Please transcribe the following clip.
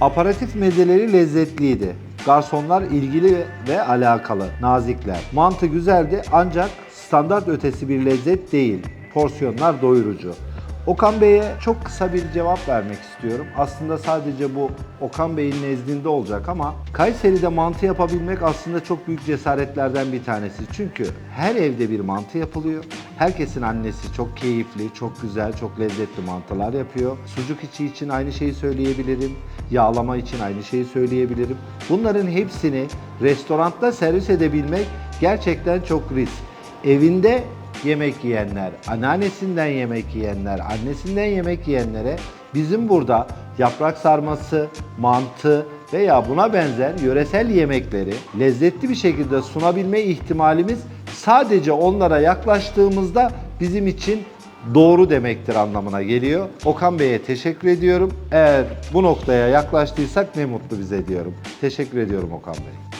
Aparatif mezeleri lezzetliydi. Garsonlar ilgili ve alakalı, nazikler. Mantı güzeldi ancak standart ötesi bir lezzet değil. Porsiyonlar doyurucu. Okan Bey'e çok kısa bir cevap vermek istiyorum. Aslında sadece bu Okan Bey'in nezdinde olacak ama Kayseri'de mantı yapabilmek aslında çok büyük cesaretlerden bir tanesi. Çünkü her evde bir mantı yapılıyor. Herkesin annesi çok keyifli, çok güzel, çok lezzetli mantılar yapıyor. Sucuk içi için aynı şeyi söyleyebilirim. Yağlama için aynı şeyi söyleyebilirim. Bunların hepsini restoranda servis edebilmek gerçekten çok risk. Evinde yemek yiyenler, anneannesinden yemek yiyenler, annesinden yemek yiyenlere bizim burada yaprak sarması, mantı veya buna benzer yöresel yemekleri lezzetli bir şekilde sunabilme ihtimalimiz sadece onlara yaklaştığımızda bizim için doğru demektir anlamına geliyor. Okan Bey'e teşekkür ediyorum. Eğer bu noktaya yaklaştıysak ne mutlu bize diyorum. Teşekkür ediyorum Okan Bey.